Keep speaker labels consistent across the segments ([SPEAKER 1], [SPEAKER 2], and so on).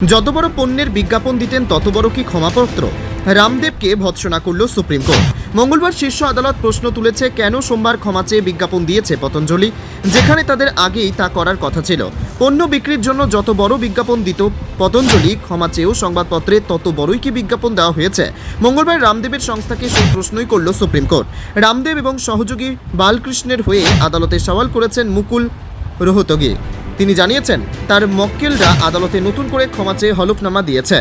[SPEAKER 1] যত বড় পণ্যের বিজ্ঞাপন দিতেন, তত বড় কি ক্ষমাপত্র? রামদেবকে ভৎসনা করল সুপ্রিম কোর্ট। মঙ্গলবার শীর্ষ আদালত প্রশ্ন তুলেছে, কেন সোমবার ক্ষমা চেয়ে বিজ্ঞাপন দিয়েছে পতঞ্জলি? যেখানে তাদের আগেই তা করার কথা ছিল। পণ্য বিক্রির জন্য যত বড় বিজ্ঞাপন দিত পতঞ্জলি, ক্ষমা চেয়েও সংবাদপত্রে তত বড়ই কি বিজ্ঞাপন দেওয়া হয়েছে? মঙ্গলবার রামদেবের সংস্থাকে সেই প্রশ্নই করল সুপ্রিম কোর্ট। রামদেব এবং সহযোগী বালকৃষ্ণের হয়ে আদালতে সওয়াল করেছেন মুকুল রোহতগি। তিনি জানিয়েছেন, তার মক্কেলরা আদালতে নতুন করে ক্ষমা চেয়ে হলফনামা দিয়েছে।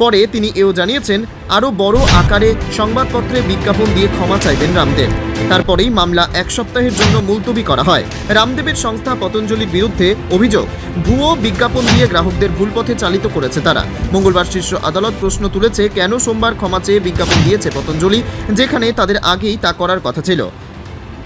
[SPEAKER 1] পরে তিনি এও জানিয়েছেন, আরও বড় আকারে সংবাদপত্রে বিজ্ঞাপন দিয়ে ক্ষমা চাইবেন রামদেব। তারপরেই মামলা এক সপ্তাহের জন্য মুলতবি করা হয়। রামদেবের সংস্থা পতঞ্জলির বিরুদ্ধে অভিযোগ, ভুয়ো বিজ্ঞাপন দিয়ে গ্রাহকদের ভুল পথে চালিত করেছে তারা। মঙ্গলবার শীর্ষ আদালত প্রশ্ন তুলেছে, কেন সোমবার ক্ষমা চেয়ে বিজ্ঞাপন দিয়েছে পতঞ্জলি, যেখানে তাদের আগেই তা করার কথা ছিল।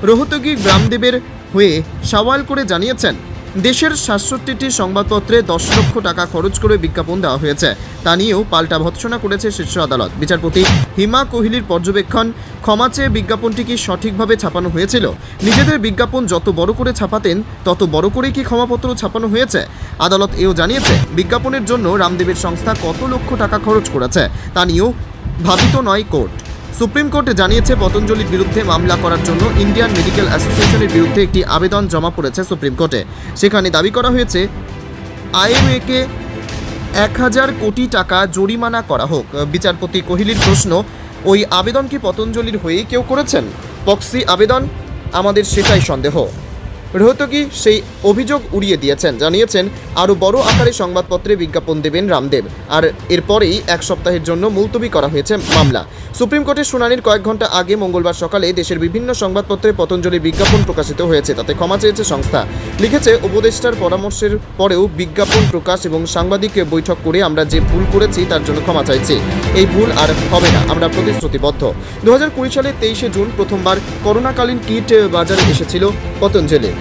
[SPEAKER 1] রোহতগি গ্রামদেবের হয়ে সওয়াল করে জানিয়েছেন দেশের সাতষট্টিটি সংবাদপত্রে দশ লক্ষ টাকা খরচ করে বিজ্ঞাপন দেওয়া হয়েছে। তা নিয়েও পাল্টা ভৎসনা করেছে শীর্ষ আদালত। বিচারপতি হিমা কোহলির পর্যবেক্ষণ, ক্ষমা চেয়ে বিজ্ঞাপনটি কি সঠিকভাবে ছাপানো হয়েছিল? নিজেদের বিজ্ঞাপন যত বড় করে ছাপাতেন, তত বড় করেই কি ক্ষমাপত্র ছাপানো হয়েছে? আদালত এও জানিয়েছে, বিজ্ঞাপনের জন্য রামদেবের সংস্থা কত লক্ষ টাকা খরচ করেছে, তা নিয়েও ভাবিত নয় কোর্ট। সুপ্রিম কোর্টে জানিয়েছে, পতঞ্জলির বিরুদ্ধে মামলা করার জন্য ইন্ডিয়ান মেডিকেল অ্যাসোসিয়েশনের বিরুদ্ধে একটি আবেদন জমা পড়েছে সুপ্রিম কোর্টে। সেখানে দাবি করা হয়েছে, আইএমএকে এক হাজার কোটি টাকা জরিমানা করা হোক। বিচারপতি কোহিলির প্রশ্ন, ওই আবেদন কি পতঞ্জলির হয়েই কেউ করেছেন? পক্সি আবেদন, আমাদের সেটাই সন্দেহ। রোহতকি সেই অভিযোগ উড়িয়ে দিয়েছেন? জানিয়েছেন, আরও বড় আকারে সংবাদপত্রে বিজ্ঞাপন দেবেন রামদেব। আর এরপরেই এক সপ্তাহের জন্য মুলতবি করা হয়েছে মামলা। সুপ্রিম কোর্টের শুনানির কয়েক ঘণ্টা আগে মঙ্গলবার সকালে দেশের বিভিন্ন সংবাদপত্রে পতঞ্জলি বিজ্ঞাপন প্রকাশিত হয়েছে, তাতে ক্ষমা চেয়েছে সংস্থা। লিখেছে, উপদেষ্টার পরামর্শের পরেও বিজ্ঞাপন প্রকাশ এবং সাংবাদিক বৈঠক করে আমরা যে ভুল করেছি তার জন্য ক্ষমা চাইছি। এই ভুল আর হবে না, আমরা প্রতিশ্রুতিবদ্ধ। দু সালের তেইশে জুন প্রথমবার করোনাকালীন কিট বাজারে এসেছিল পতঞ্জলি।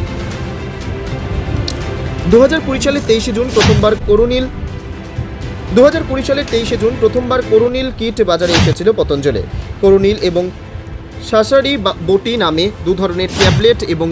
[SPEAKER 1] দু হাজার কুড়ি সালের তেইশে জুন প্রথমবার করোনিল দু হাজার কুড়ি সালের তেইশে জুন প্রথমবার করোনিল কিট বাজারে এসেছিল পতঞ্জলি। করোনিল এবং শাসারি বটি নামে দু ধরনের ট্যাবলেট এবং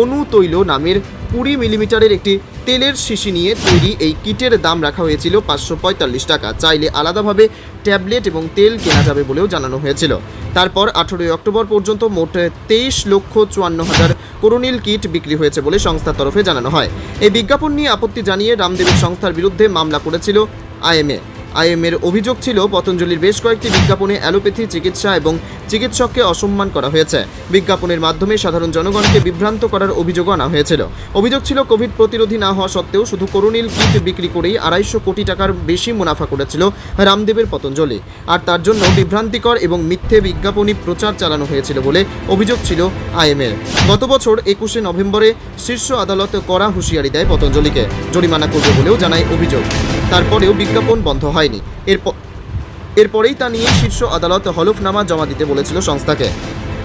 [SPEAKER 1] অনু তৈল নামের কুড়ি মিলিমিটারের একটি তেলের শিশি নিয়ে তৈরি এই কিটের দাম রাখা হয়েছিল পাঁচশো পঁয়তাল্লিশ টাকা। চাইলে আলাদাভাবে ট্যাবলেট এবং তেল কেনা যাবে বলেও জানানো হয়েছিল। তারপর আঠেরোই অক্টোবর পর্যন্ত মোট তেইশ লক্ষ চুয়ান্ন হাজার করোনিল কিট বিক্রি হয়েছে বলে সংস্থার তরফে জানানো হয়। এই বিজ্ঞাপন নিয়ে আপত্তি জানিয়ে রামদেবের সংস্থার বিরুদ্ধে মামলা করেছিল আইএমএ। আইএমের অভিযোগ ছিল, পতঞ্জলির বেশ কয়েকটি বিজ্ঞাপনে অ্যালোপ্যাথি চিকিৎসা এবং চিকিৎসককে অসম্মান করা হয়েছে। বিজ্ঞাপনের মাধ্যমে সাধারণ জনগণকে বিভ্রান্ত করার অভিযোগও আনা হয়েছিল। অভিযোগ ছিল, কোভিড প্রতিরোধী না হওয়া সত্ত্বেও শুধু করোনিল কিট বিক্রি করেই আড়াইশো কোটি টাকার বেশি মুনাফা করেছিল রামদেবের পতঞ্জলি। আর তার জন্য বিভ্রান্তিকর এবং মিথ্যে বিজ্ঞাপনী প্রচার চালানো হয়েছিল বলে অভিযোগ ছিল আইএমের গত বছর একুশে নভেম্বরে শীর্ষ আদালত কড়া হুঁশিয়ারি দেয় পতঞ্জলিকে। জরিমানা করবে বলেও জানায় অভিযোগ। তারপরেও বিজ্ঞাপন বন্ধ হয়নি। এরপর এরপরেই তা নিয়ে শীর্ষ আদালত হলফনামা জমা দিতে বলেছিল সংস্থাকে।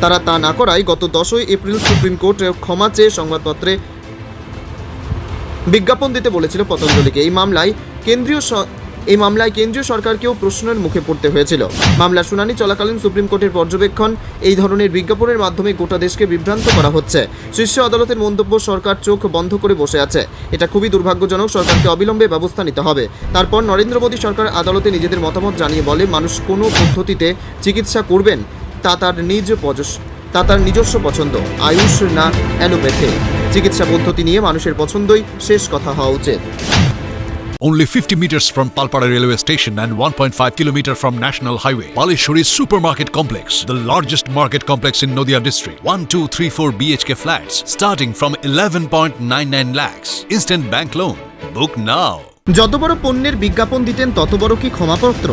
[SPEAKER 1] তারা তা না করায় গত দশই এপ্রিল সুপ্রিম কোর্টে ক্ষমা চেয়ে সংবাদপত্রে বিজ্ঞাপন দিতে বলেছিল পতঞ্জলিকে। এই মামলায় কেন্দ্রীয় এই মামলায় কেন্দ্রীয় সরকারকেও প্রশ্নের মুখে পড়তে হয়েছিল। মামলার শুনানি চলাকালীন সুপ্রিম কোর্টের পর্যবেক্ষণ এই ধরনের বিজ্ঞাপনের মাধ্যমে গোটা দেশকে বিভ্রান্ত করা হচ্ছে। শীর্ষ আদালতের মন্তব্য, সরকার চোখ বন্ধ করে বসে আছে। এটা খুবই দুর্ভাগ্যজনক, সরকারকে অবিলম্বে ব্যবস্থা নিতে হবে। তারপর নরেন্দ্র মোদী সরকার আদালতে নিজেদের মতামত জানিয়ে বলে, মানুষ কোনো পদ্ধতিতে চিকিৎসা করবেন, তা তার নিজ তা তার নিজস্ব পছন্দ। আয়ুষ না অ্যালোপ্যাথি। চিকিৎসা পদ্ধতি নিয়ে মানুষের পছন্দই শেষ কথা হওয়া উচিত।
[SPEAKER 2] Only 50 meters from Palpara railway station and 1.5 kilometer from National Highway. Palishuri Supermarket Complex, the largest market complex in Noida district. 1, 2, 3, 4 BHK flats starting from 11.99 lakhs. Instant bank loan. Book now.
[SPEAKER 1] যত বড় পণ্যের বিজ্ঞাপন দিতেন তত বড় কি ক্ষমাপত্র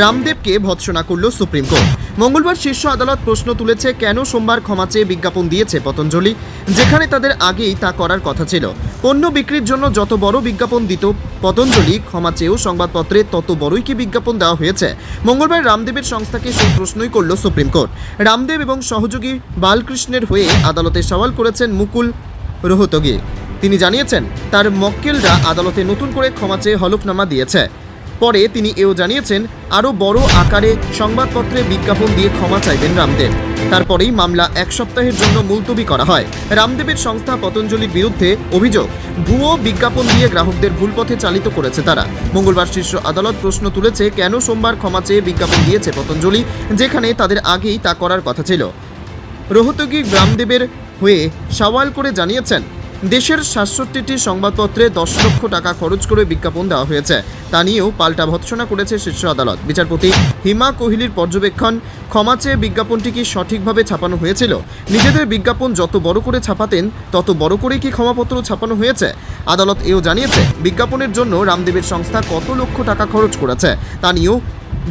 [SPEAKER 1] রামদেবকে ভৎসনা করল supreme court মঙ্গলবার শীর্ষ আদালত প্রশ্ন তুলেছে কেন সোমবার ক্ষমা চেয়ে বিজ্ঞাপন দিয়েছে পতঞ্জলি, যেখানে তাদের আগেই তা করার কথা ছিল। পণ্য বিক্রির জন্য যত বড় বিজ্ঞাপন দিত পতঞ্জলি, ক্ষমা চেয়েও সংবাদপত্রে তত বড়ই কি বিজ্ঞাপন দেওয়া হয়েছে? মঙ্গলবার রামদেবের সংস্থাকে সেই প্রশ্নই করল সুপ্রিম কোর্ট। রামদেব এবং সহযোগী বালকৃষ্ণের হয়ে আদালতে সওয়াল করেছেন মুকুল রোহতগি। তিনি জানিয়েছেন, তার মক্কেলরা আদালতে নতুন করে ক্ষমা চেয়ে হলফনামা দিয়েছে। পরে তিনি এও জানিয়েছেন, আরও বড় আকারে সংবাদপত্রে বিজ্ঞাপন দিয়ে ক্ষমা চাইবেন রামদেব। তারপরেই মামলা এক সপ্তাহের জন্য মুলতবি করা হয়। রামদেবের সংস্থা পতঞ্জলির বিরুদ্ধে অভিযোগ, ভুয়ো বিজ্ঞাপন দিয়ে গ্রাহকদের ভুল পথে চালিত করেছে তারা। মঙ্গলবার শীর্ষ আদালত প্রশ্ন তুলেছে, কেন সোমবার ক্ষমা চেয়ে বিজ্ঞাপন দিয়েছে পতঞ্জলি, যেখানে তাদের আগেই তা করার কথা ছিল। রোহতগি গ্রামদেবের হয়ে সওয়াল করে জানিয়েছেন দেশের সাতষট্টিটি সংবাদপত্রে দশ লক্ষ টাকা খরচ করে বিজ্ঞাপন দেওয়া হয়েছে। তা নিয়েও পাল্টা ভৎসনা করেছে শীর্ষ আদালত। বিচারপতি হিমা কোহলির পর্যবেক্ষণ, ক্ষমা চেয়ে বিজ্ঞাপনটি কি সঠিকভাবে ছাপানো হয়েছিল? নিজেদের বিজ্ঞাপন যত বড় করে ছাপাতেন, তত বড় করেই কি ক্ষমাপত্র ছাপানো হয়েছে? আদালত এও জানিয়েছে, বিজ্ঞাপনের জন্য রামদেবের সংস্থা কত লক্ষ টাকা খরচ করেছে, তা নিয়েও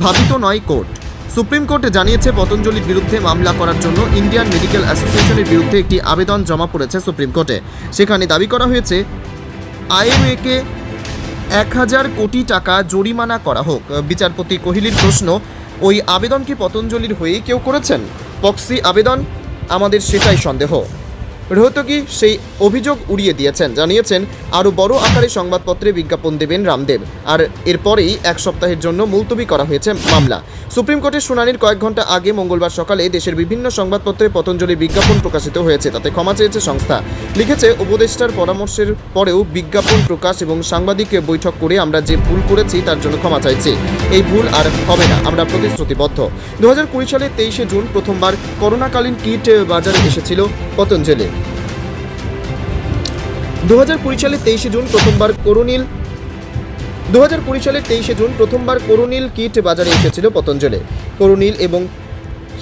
[SPEAKER 1] ভাবিত নয় কোর্ট। সুপ্রিম কোর্টে জানিয়েছে, পতঞ্জলির বিরুদ্ধে মামলা করার জন্য ইন্ডিয়ান মেডিকেল অ্যাসোসিয়েশনের বিরুদ্ধে একটি আবেদন জমা পড়েছে সুপ্রিম কোর্টে। সেখানে দাবি করা হয়েছে, আইএমএকে এক হাজার কোটি টাকা জরিমানা করা হোক। বিচারপতি কোহলির প্রশ্ন, ওই আবেদন কি পতঞ্জলির হয়েই কেউ করেছেন? পক্সি আবেদন, আমাদের সেটাই সন্দেহ। রোহতকি সেই অভিযোগ উড়িয়ে দিয়েছেন। জানিয়েছেন, আরও বড় আকারে সংবাদপত্রে বিজ্ঞাপন দেবেন রামদেব। আর এরপরেই এক সপ্তাহের জন্য মুলতবি করা হয়েছে মামলা। সুপ্রিম কোর্টের শুনানির কয়েক ঘণ্টা আগে মঙ্গলবার সকালে দেশের বিভিন্ন সংবাদপত্রে পতঞ্জলি বিজ্ঞাপন প্রকাশিত হয়েছে। তাতে ক্ষমা চেয়েছে সংস্থা। লিখেছে, উপদেষ্টার পরামর্শের পরেও বিজ্ঞাপন প্রকাশ এবং সাংবাদিক বৈঠক করে আমরা যে ভুল করেছি তার জন্য ক্ষমা চাইছি। এই ভুল আর হবে না, আমরা প্রতিশ্রুতিবদ্ধ। দু সালের তেইশে জুন প্রথমবার করোনাকালীন কিট বাজারে এসেছিল পতঞ্জলি দু হাজার কুড়ি সালের তেইশে জুন প্রথমবার করুণিল দু হাজার কুড়ি সালের তেইশে জুন প্রথমবার করুণিল কিট বাজারে এসেছিল পতঞ্জলি করুণিল এবং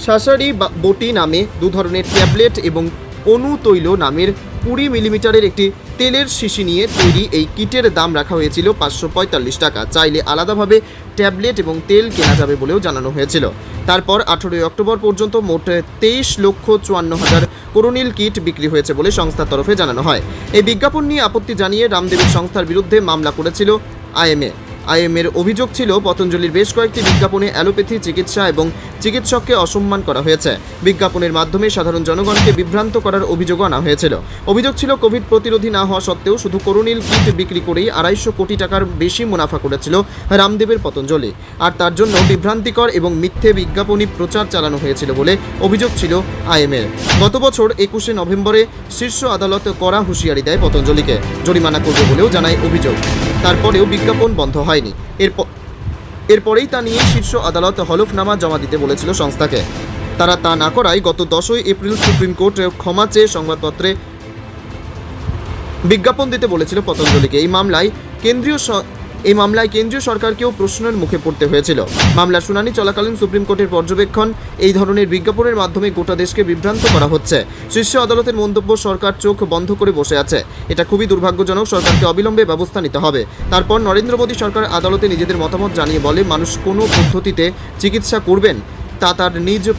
[SPEAKER 1] শাসারি বা- বটি নামে দু ধরনের ট্যাবলেট এবং অনু তৈল নামের কুড়ি মিলিমিটারের একটি তেলের শিশি নিয়ে তৈরি এই কিটের দাম রাখা হয়েছিল পাঁচশো পঁয়তাল্লিশ টাকা। চাইলে আলাদাভাবে ট্যাবলেট এবং তেল কেনা যাবে বলেও জানানো হয়েছিল। তারপর আঠেরোই অক্টোবর পর্যন্ত মোট তেইশ লক্ষ চুয়ান্ন হাজার করোনিল কিট বিক্রি হয়েছে বলে সংস্থার তরফে জানানো হয়। এই বিজ্ঞাপন নিয়ে আপত্তি জানিয়ে রামদেবের সংস্থার বিরুদ্ধে মামলা করেছিল আইএমএ। আইএমের অভিযোগ ছিল, পতঞ্জলির বেশ কয়েকটি বিজ্ঞাপনে অ্যালোপ্যাথি, চিকিৎসা এবং চিকিৎসককে অসম্মান করা হয়েছে। বিজ্ঞাপনের মাধ্যমে সাধারণ জনগণকে বিভ্রান্ত করার অভিযোগও আনা হয়েছিল। অভিযোগ ছিল, কোভিড প্রতিরোধী না হওয়া সত্ত্বেও শুধু করোনিল কিট বিক্রি করেই আড়াইশো কোটি টাকার বেশি মুনাফা করেছিল রামদেবের পতঞ্জলি। আর তার জন্য বিভ্রান্তিকর এবং মিথ্যে বিজ্ঞাপনী প্রচার চালানো হয়েছিল বলে অভিযোগ ছিল আইএমের গত বছর একুশে নভেম্বরে শীর্ষ আদালত কড়া হুঁশিয়ারি দেয় পতঞ্জলিকে। জরিমানা করবে বলেও জানায় অভিযোগ। তারপরেও বিজ্ঞাপন বন্ধ হয়নি। এরপর এরপরেই তা নিয়ে শীর্ষ আদালত হলফনামা জমা দিতে বলেছিল সংস্থাকে। তারা তা না করায় গত দশই এপ্রিল সুপ্রিম কোর্টে ক্ষমা চেয়ে সংবাদপত্রে বিজ্ঞাপন দিতে বলেছিল পতঞ্জলিকে। এই মামলায় কেন্দ্রীয় এই মামলায় কেন্দ্রীয় সরকারকেও প্রশ্নের মুখে পড়তে হয়েছিল। মামলার শুনানি চলাকালীন সুপ্রিম কোর্টের পর্যবেক্ষণ এই ধরনের বিজ্ঞাপনের মাধ্যমে গোটা দেশকে বিভ্রান্ত করা হচ্ছে। শীর্ষ আদালতের মন্তব্য, সরকার চোখ বন্ধ করে বসে আছে। এটা খুবই দুর্ভাগ্যজনক, সরকারকে অবিলম্বে ব্যবস্থা নিতে হবে। তারপর নরেন্দ্র মোদী সরকার আদালতে নিজেদের মতামত জানিয়ে বলে, মানুষ কোনো পদ্ধতিতে চিকিৎসা করবেন, তা তার নিজ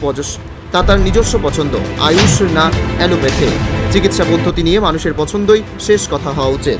[SPEAKER 1] তা তার নিজস্ব পছন্দ। আয়ুষ না অ্যালোপ্যাথি। চিকিৎসা পদ্ধতি নিয়ে মানুষের পছন্দই শেষ কথা হওয়া উচিত।